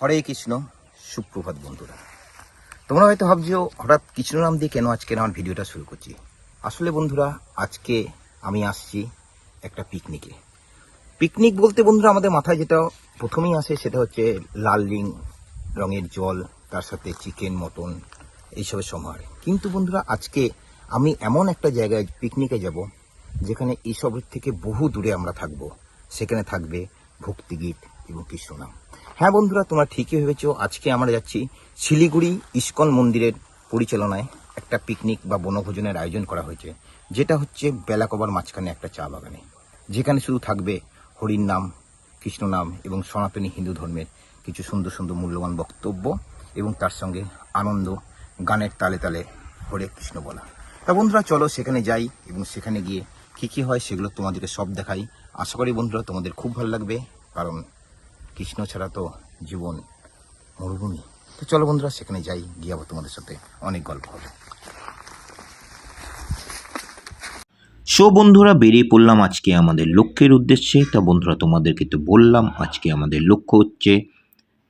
হরে কৃষ্ণ সুপ্রভাত বন্ধুরা। তোমরা হয়তো ভাবছ, হঠাৎ কৃষ্ণ নাম দিয়ে কেন আজকে আমার ভিডিওটা শুরু করছি? আসলে বন্ধুরা, আজকে আমি আসছি একটা পিকনিকে পিকনিক বলতে বন্ধুরা, আমাদের মাথায় যেটা প্রথমেই আসে সেটা হচ্ছে লাল রিং রঙের জল, তার সাথে চিকেন মটন এইসবের সমাহার। কিন্তু বন্ধুরা, আজকে আমি এমন একটা জায়গায় পিকনিকে যাব, যেখানে এইসবের থেকে বহু দূরে আমরা থাকব। সেখানে থাকবে ভক্তিগীত এবং কৃষ্ণনাম হ্যাঁ বন্ধুরা, তোমরা ঠিকই ভেবেছো। আজকে আমরা যাচ্ছি শিলিগুড়ি ইস্কন মন্দিরের পরিচালনায় একটা পিকনিক বা বনভোজনের আয়োজন করা হয়েছে, যেটা হচ্ছে বেলাকবার মাঝখানে একটা চা বাগানে। যেখানে শুধু থাকবে হরির নাম, কৃষ্ণ নাম এবং সনাতনী হিন্দু ধর্মের কিছু সুন্দর সুন্দর মূল্যবান বক্তব্য এবং তার সঙ্গে আনন্দ, গানের তালে তালে হরে কৃষ্ণ বলা। তা বন্ধুরা, চলো সেখানে যাই এবং সেখানে গিয়ে কী কী হয় সেগুলো তোমাদেরকে সব দেখাই। আশা করি বন্ধুরা, তোমাদের খুব ভালো লাগবে, কারণ কৃষ্ণ ছাড়া তো জীবন মরুভূমি। তো চলো বন্ধুরা, সেখানে যাই, গিয়ে আবার তোমাদের সাথে অনেক গল্প হবে। সো বন্ধুরা, বেরিয়ে পড়লাম আজকে আমাদের লক্ষ্যের উদ্দেশ্যে। তা বন্ধুরা, তোমাদেরকে তো বললাম, আজকে আমাদের লক্ষ্য হচ্ছে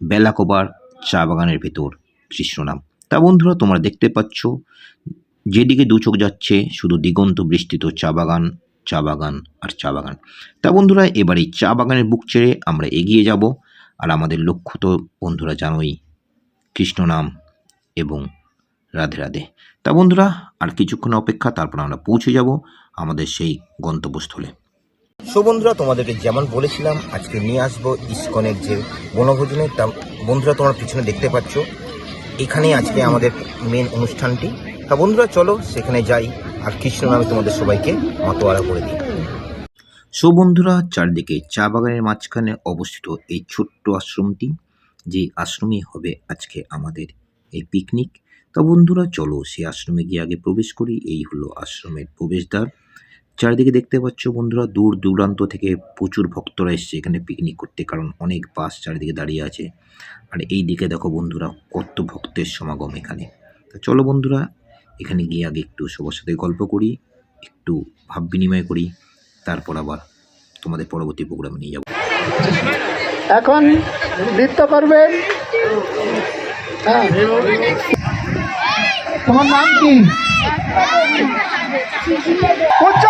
বেলাকোবার চা বাগানের ভেতর কৃষ্ণনাম তা বন্ধুরা, তোমরা দেখতে পাচ্ছ, যেদিকে দু চোখ যাচ্ছে, শুধু দিগন্ত বৃষ্টিত চা বাগান চা বাগান আর চা বাগান। তা বন্ধুরা, এবার এই চা বাগানের বুক ছেড়ে আমরা এগিয়ে যাব। আর আমাদের লক্ষ্য তো বন্ধুরা জানোই কৃষ্ণনাম এবং রাধে রাধে। তা বন্ধুরা, আর কিছুক্ষণ অপেক্ষা, তারপর আমরা পৌঁছে যাব আমাদের সেই গন্তব্যস্থলে। সো বন্ধুরা, তোমাদেরকে যেমন বলেছিলাম, আজকে নিয়ে আসব ইস্কনের যে বনভোজনের। তা বন্ধুরা, তোমরা পিছনে দেখতে পাচ্ছ, এখানেই আজকে আমাদের মেন অনুষ্ঠানটি। তা বন্ধুরা, চলো সেখানে যাই। আর কৃষ্ণ নামে তোমাদের সবাইকে মাতোয়ারা করে দিই। সো বন্ধুরা, চারদিকে চা বাগানের মাঝখানে অবস্থিত এই ছোট্ট আশ্রমটি, যে আশ্রমে হবে আজকে আমাদের এই পিকনিক তা বন্ধুরা, চলো সেই আশ্রমে গিয়ে আগে প্রবেশ করি। এই হলো আশ্রমের প্রবেশদ্বার। চারিদিকে দেখতে পাচ্ছ বন্ধুরা, দূর দূরান্ত থেকে প্রচুর ভক্তরা এসছে এখানে পিকনিক করতে, কারণ অনেক বাস চারিদিকে দাঁড়িয়ে আছে। আর এই দিকে দেখো বন্ধুরা, কত ভক্তের সমাগম এখানে। তা চলো বন্ধুরা এখানে গিয়ে আগে একটু সবার সাথে গল্প করি, একটু ভাব বিনিময় করি, তারপর আবার তোমাদের পরবর্তী প্রোগ্রামে নিয়ে যাব। এখন নৃত্য করবেন। হ্যাঁ। তোমার নাম কি? উচ্চ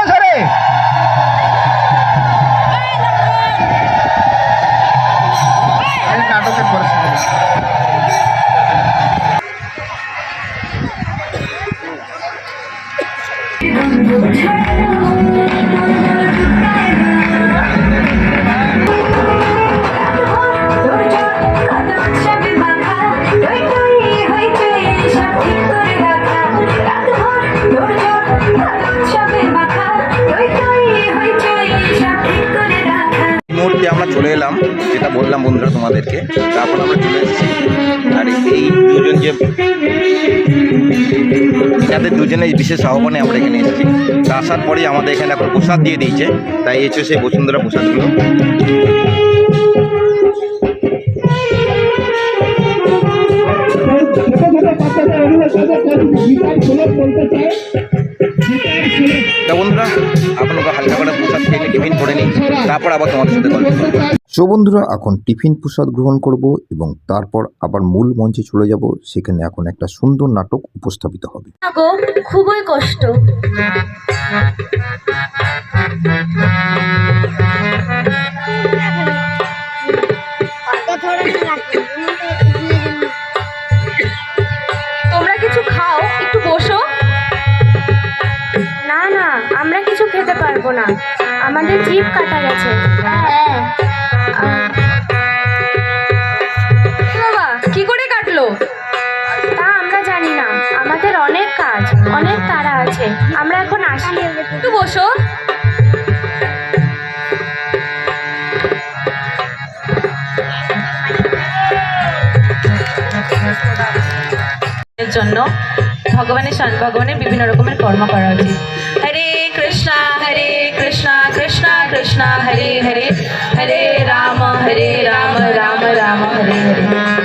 এই দুজনে বিশেষ আহ্বানে আমরা এখানে এসেছি। তা আসার পরেই আমাদের এখানে এখন প্রসাদ দিয়ে দিয়েছে। তাই এসে সেই বসুন্ধরা প্রসাদগুলো। তা বন্ধুরা আপনাকে হালকা করে প্রসাদ খেয়ে টিফিন করে নিই তারপর আবার তোমাদের সাথে সো বন্ধুরা, এখন টিফিন প্রসাদ গ্রহণ করব এবং তারপর আবার মূল মঞ্চে চলে যাব। সেখানে এখন একটা সুন্দর নাটক উপস্থাপিত হবে। খুবই কষ্ট। জন্য ভগবানের ভগবানের বিভিন্ন রকমের কর্ম করা উচিত। হরে কৃষ্ণ হরে কৃষ্ণ কৃষ্ণ কৃষ্ণ, হরে হরে হরে রাম হরে রাম রাম রাম, হরে হরে।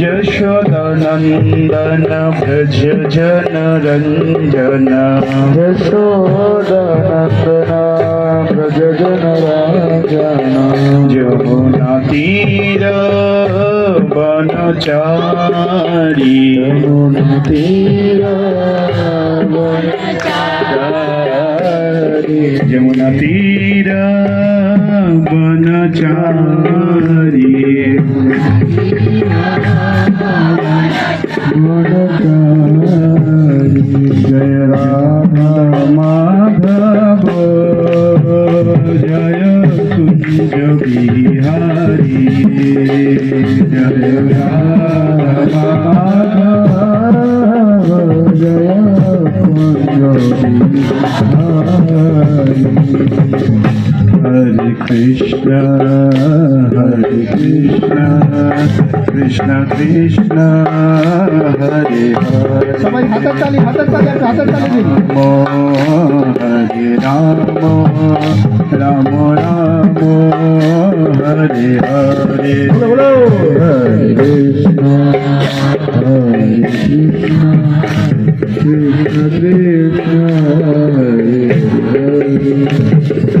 यशोदानन्दन व्रज जन रञ्जन यशोदानन्दन व्रज जन रञ्जन यमुना तीर वनचारी यमुना तीर वनचारी यमुना तीर वनचारी वनचारी Hare Krishna, Krishna Krishna, Hare Hare. সবাই হাতের তালি হাতের তালি একটা হাতের তালি দিন। হরে রাম রাম রাম হরে হরে বলো হরে কৃষ্ণ হরে কৃষ্ণ কৃষ্ণ কৃষ্ণ হরে হরে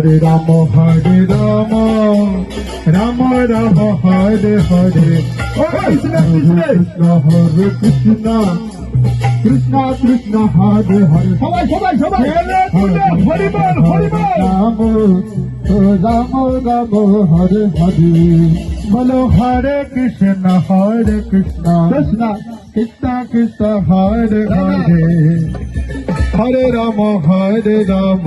হরে রাম হরে রাম। রাম রাম হরে হরে। কৃষ্ণ কৃষ্ণ। হরে কৃষ্ণ। কৃষ্ণ কৃষ্ণ হরে হরে। সবাই সবাই সবাই। হরি বল হরি বল রাম রাম। রাম। হরে হরে। বলো হরে কৃষ্ণ হরে কৃষ্ণ। কৃষ্ণ। কৃষ্ণ কৃষ্ণ হরে হরে। হরে রাম হরে রাম।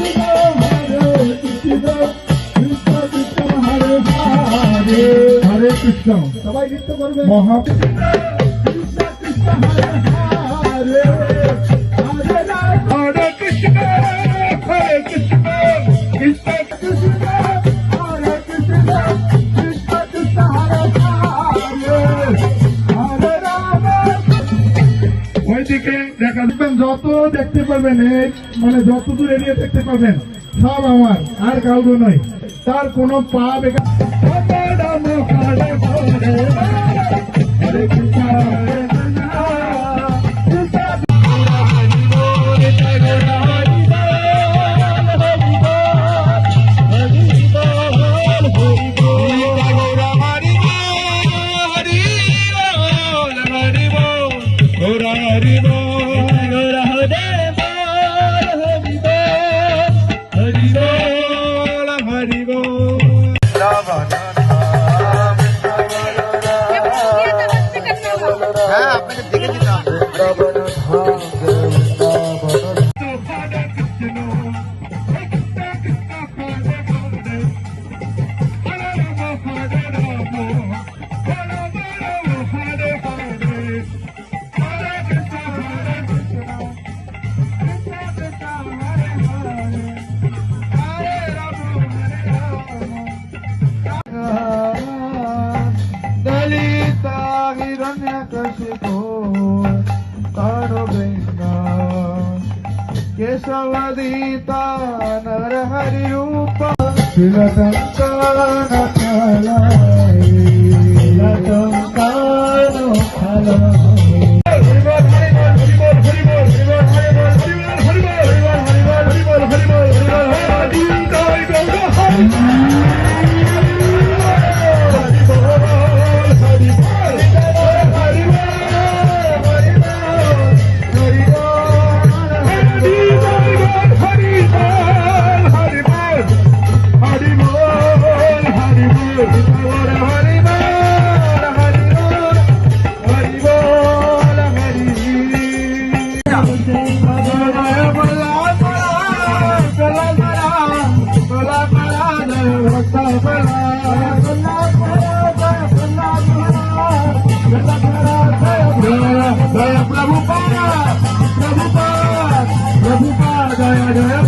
হরে রাম। ওইদিকে দেখা দেখবেন যত দেখতে এই মানে যত দূর এরিয়া দেখতে পাবেন সব আমার আর কাউকে নয়। তার কোনো পাপ বেকার सीता नर हरि रूपा। Friday.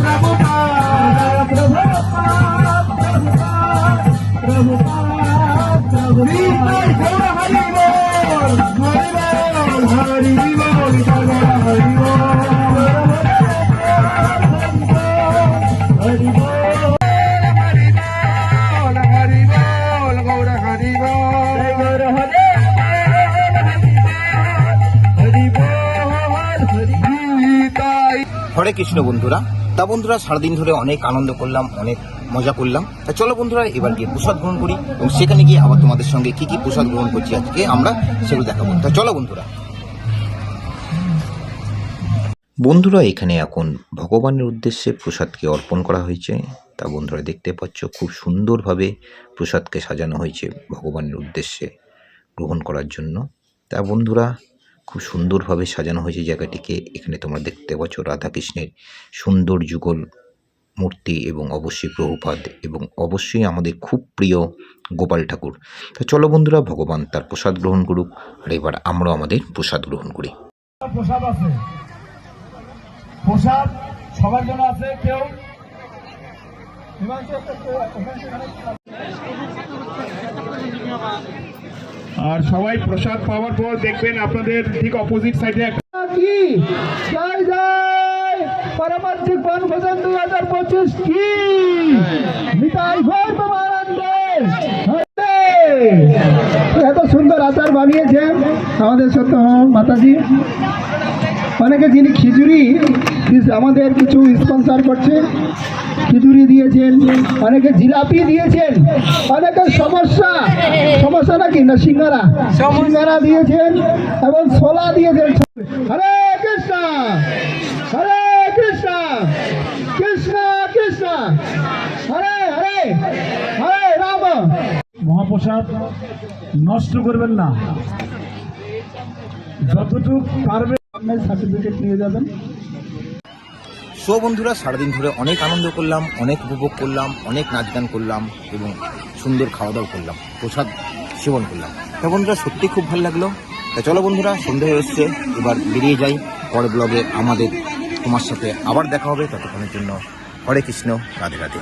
হরে কৃষ্ণ বন্ধুরা। তা বন্ধুরা, সারাদিন ধরে অনেক আনন্দ করলাম, অনেক মজা করলাম। তা চলো বন্ধুরা, এবার গিয়ে প্রসাদ গ্রহণ করি এবং সেখানে গিয়ে আবার তোমাদের সঙ্গে কি কি প্রসাদ গ্রহণ করছি আজকে আমরা সেগুলো দেখাবো। তা চলো বন্ধুরা। বন্ধুরা, এখানে এখন ভগবানের উদ্দেশ্যে প্রসাদকে অর্পণ করা হয়েছে। তা বন্ধুরা, দেখতে পাচ্ছ, খুব সুন্দরভাবে প্রসাদকে সাজানো হয়েছে ভগবানের উদ্দেশ্যে গ্রহণ করার জন্য। তা বন্ধুরা খুব সুন্দরভাবে সাজানো হয়েছে জায়গাটিকে। এখানে তোমরা দেখতে পাচ্ছ রাধাকৃষ্ণের সুন্দর যুগল মূর্তি এবং অবশ্যই প্রভুপাদ এবং অবশ্যই আমাদের খুব প্রিয় গোপাল ঠাকুর। তা চলো বন্ধুরা, ভগবান তার প্রসাদ গ্রহণ করুক আর এবার আমরাও আমাদের প্রসাদ গ্রহণ করি। প্রসাদ আছে। প্রসাদ সবার জন্য আছে, কেউ? আর সবাই প্রসাদ পাওয়ার পর দেখবেন আপনাদের ঠিক অপোজিট সাইডে কি? জয় জয় পারমার্থিক বনভোজন দু হাজার পঁচিশ কি? নিতাই ঘর এত সুন্দর আচার বানিয়েছেন আমাদের সত্য মাতাজি। অনেকে যিনি খিচুড়ি আমাদের কিছু স্পন্সর করছে, খিচুড়ি দিয়েছেন, অনেকে জিলাপি দিয়েছেন, অনেকের সমস্যা সমস্যা নাকি না সিঙ্গারা? সিঙ্গারা দিয়েছেন এবং ছোলা দিয়েছেন। হরে কৃষ্ণ হরে কৃষ্ণ কৃষ্ণ কৃষ্ণ, হরে হরে হরে রাম। মহাপ্রসাদ নষ্ট করবেন না। যতটুকু পারবেন সার্টিফিকেট নিয়ে যাবেন। সো বন্ধুরা, সারাদিন ধরে অনেক আনন্দ করলাম, অনেক উপভোগ করলাম, অনেক নাচ গান করলাম এবং সুন্দর খাওয়া দাওয়া করলাম, প্রসাদ সেবন করলাম। তা বন্ধুরা সত্যি খুব ভালো লাগল। তা চলো বন্ধুরা সন্ধে হয়ে এসছে, এবার বেরিয়ে যাই। পরের ব্লগে আমাদের তোমার সাথে আবার দেখা হবে, ততক্ষণের জন্য হরে কৃষ্ণ, রাধে রাধে।